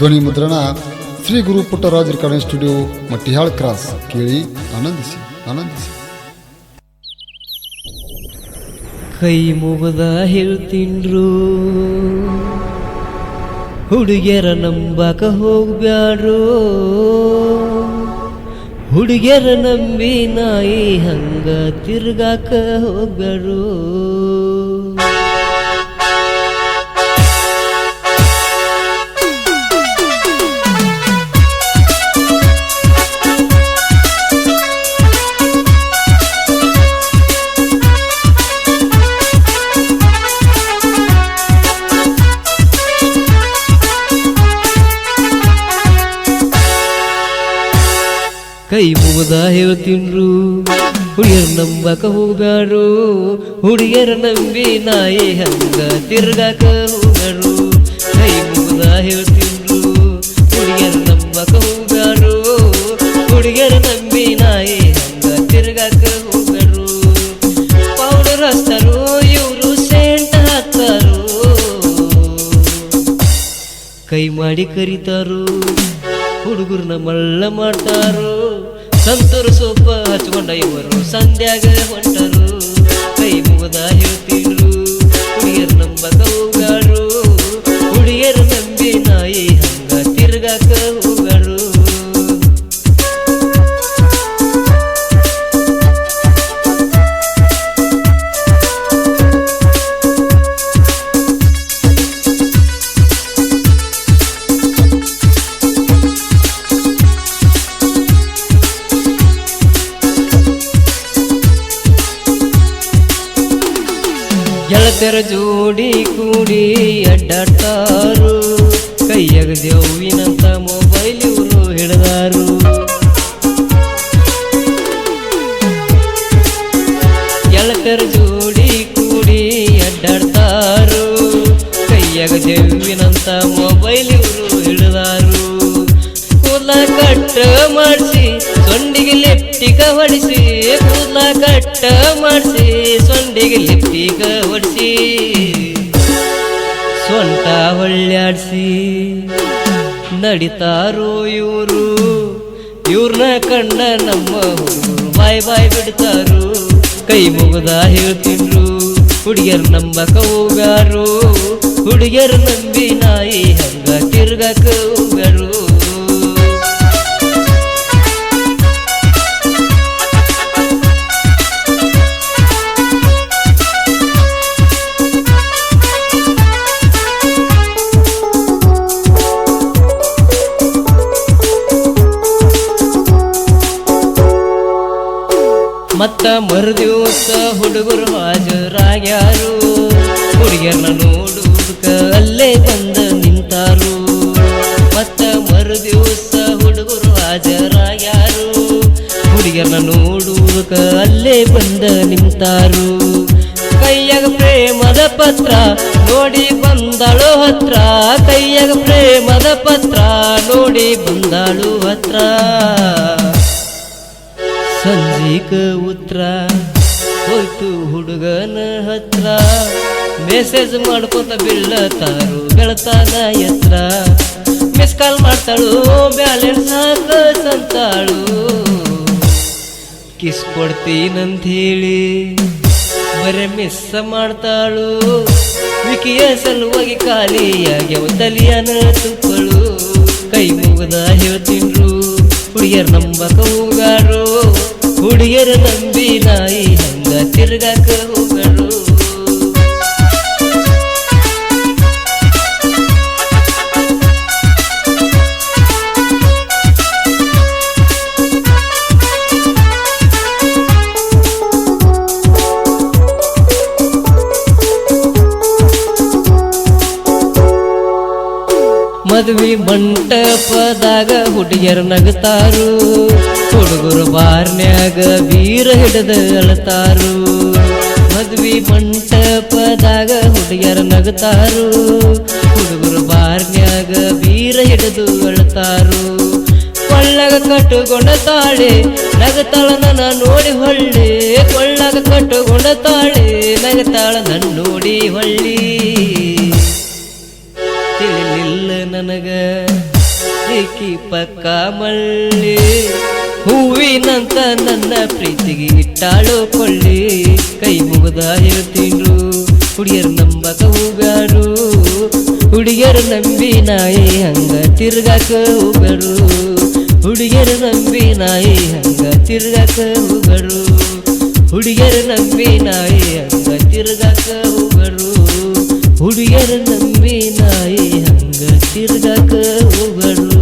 ಧ್ವನಿ ಮುದ್ರಣ Shri Guru Puttaraj recording studio Mattihal cross. ಕೇಳಿ ಆನಂದಿಸಿ ಆನಂದಿಸಿ. ಕೈ ಮುಗದ ಹೇಳ್ತೀನ್ರು ಹುಡುಗಿಯರ ನಂಬಕ ಹೋಗ್ಬ್ಯಾಡ್ರು, ಹುಡುಗಿಯರ ನಂಬಿ ನಾಯಿ ಹಂಗ ತಿರ್ಗಾಕ ಹೋಗ್ಬ್ಯಾಡ್ರು. ಕೈ ಮುಗದ ಹೇಳ್ತೀನ್ರು. ಹುಡುಗಿಯರ ನಂಬಕ ಹೋಗ್ಬ್ಯಾಡ್ರು. ಹುಡುಗಿಯರ ನಂಬಿ ನಾಯಿ ಹಂಗ ತಿರ್ಗಾಕ ಹೋಗ್ಬ್ಯಾಡ್ರು. ಕೈ ಮುಗದ ಹೇಳ್ತೀನ್ರು. ಹುಡುಗಿಯರ ನಂಬಕ ಹೋಗ್ಬ್ಯಾಡ್ರು. ಹುಡುಗಿಯರ ನಂಬಿ ನಾಯಿ ಹಂಗ ತಿರ್ಗಾಕ ಹೋಗರು ಪೌಡರ್ ಹಾಕ್ತಾರು ಇವರು ಸೆಂಟ್ ಹಾಕ್ತಾರು. ಕೈ ಮಾಡಿ ಕರೀತಾರು. ಹುಡುಗರನ್ನ ಮಲ್ಲ ಮಾಡ್ತಾರು. ಸಂತರು ಸೊಪ್ಪ ಹಚ್ಕೊಂಡ ಇವರು. ಸಂಧ್ಯಾಗ ಹೊಂಟರು. ಗೆಳತರ ಜೋಡಿ ಕೂಡಿ ಅಡ್ಡಾಡ್ತಾರು. ಕೈಯಾಗ ದೇವಿನಂತ ಮೊಬೈಲ್ ಇವರು ಹಿಡಿದಾರು. ಗೆಳತರ ಜೋಡಿ ಕೂಡಿ ಅಡ್ಡಾಡ್ತಾರು. ಕೈಯಾಗ ದೇವಿನಂತ ಮೊಬೈಲ್ ಇವರು ಹಿಡಿದಾರು. ಕೂದಲ ಕಟ್ಟ ಮಾಡಿಸಿ, ಸೊಂಡಿಗೆ ಲೆಪ್ಟಿಕ ಹೊಡಿಸಿ, ಕೂದಲ ಕಟ್ಟ ಮಾಡಿಸಿ ಸೊಂಡಿಗೆ ಲಿಪ್ಪಿಗ ಹೊಡಿಸಿ ಸೊಂಟ ಒಳ್ಳಾಡಿಸಿ ನಡಿತಾರೋ ಇವರು ಇವ್ರನ್ನ ಕಂಡ ನಮ್ಮ ಬಾಯ್ ಬಾಯ್ ಬಿಡ್ತಾರು. ಕೈ ಮುಗದ ಹೇಳ್ತಿದ್ರು, ಹುಡುಗಿಯರು ನಂಬಕ ಹೋಗಾರು ಹುಡುಗಿಯರು ನಂಬಿ ನಾಯಿ ಹಂಗ ತಿರ್ಗಾಕ ಮತ್ತ ಮರುದಿವಸ ಹುಡುಗರು ಹಾಜರಾಗ್ಯಾರು. ಹುಡುಗಿಯರ್ನ ನೋಡುವುದಕ್ಕ ಅಲ್ಲೇ ಬಂದ ನಿಂತಾರು. ಮತ್ತ ಮರುದಿವಸ ಹುಡುಗರು ಹಾಜರಾಗ್ಯಾರು. ಹುಡುಗಿಯರ್ನ ನೋಡುವುದಕ್ಕ ಅಲ್ಲೇ ಬಂದ ನಿಂತಾರು. ಕೈಯಾಗ ಪ್ರೇಮದ ಪತ್ರ ನೋಡಿ ಬಂದಳು ಹತ್ರ. ಕೈಯಾಗ ಪ್ರೇಮದ ಪತ್ರ ನೋಡಿ ಬಂದಳು ಹತ್ರ. ಸಂಜೀಕ ಉತ್ತರ ಹೋಯ್ತು ಹುಡುಗನ ಹತ್ರ. ಮೆಸೇಜ್ ಮಾಡ್ಕೊತ ಬೀಳತಾರು ಬೆಳತಾನ ಎತ್ರ. ಮಿಸ್ ಕಾಲ್ ಮಾಡ್ತಾಳು ಬ್ಯಾಲೆನ್ಸ್ ಹಾಕಂತಾಳು ಕಿಸ್ ಕೊಡ್ತೀನಂತ ಹೇಳಿ ಬರೇ ಮಿಸ್ ಮಾಡ್ತಾಳು. ವಿಕಿಯ ಸಲುವಾಗಿ ಖಾಲಿಯಾಗ್ಯವ ತಲಿಯನ ತುಪ್ಪಳು. ಕೈ ಮುಗದ ಹೇಳ್ತಿನ್ರು. ಹುಡುಗಿಯರ್ ನಂಬಕ ಹೋಗಾರು ಹುಡುಗಿಯರ ನಂಬಿ ನಾಯಿ ಹಂಗ ತಿರ್ಗಾಕ ಹೋಗಾರು. ಮದ್ವಿ ಮಂಟಪದಾಗ ಹುಡುಗಿಯರು ನಗತಾರು ಹುಡುಗರು ಬಾರ್ನ್ಯಾಗ ವೀರ ಹಿಡಿದ ಅಳತಾರು. ಮದ್ವಿ ಮಂಟಪದಾಗ ಹುಡುಗಿಯರು ನಗತಾರು ಹುಡುಗರು ಬಾರ್ನ್ಯಾಗ ವೀರ ಹಿಡಿದು ಅಳತಾರು. ಕೊಳ್ಳಗ ಕಟ್ಟುಕೊಂಡ ತಾಳೆ ನಗತಾಳ ನನ್ನ ನೋಡಿ ಹೊಳ್ಳಿ. ಕೊಳ್ಳಾಗ ಕಟ್ಟುಕೊಂಡ ತಾಳೆ ನಗತಾಳ ನನ್ನ ನೋಡಿ ಹೊಳ್ಳಿ. ನನಗ. ಏಕಿ ಪಕ್ಕ ಮಳ್ಳಿ. ಹೂವಿನಂತ ನನ್ನ ಪ್ರೀತಿಗೆ ಇಟ್ಟಾಳು ಕೊಳ್ಳಿ. ಕೈ ಮುಗದ ಹೇಳ್ತೀನ್ರು, ಹುಡುಗಿಯರು ನಂಬಕ ಹೋಗ್ಯಾರು ಹುಡುಗಿಯರು ನಂಬಿ ನಾಯಿ ಹಂಗ ತಿರ್ಗಾಕ ಹೋಗರು ಹುಡುಗಿಯರು ನಂಬಿ ನಾಯಿ ಹಂಗ ತಿರ್ಗಾಕ ಹೋಗರು ಹುಡುಗಿಯರು ನಂಬಿ ನಾಯಿ ಹಂಗ ತಿರ್ಗಾಕ ಹೋಗರು ಹುಡುಗಿಯರು ನಂಬಿ ನಾಯಿ തിരുകക്ക് ഉകളും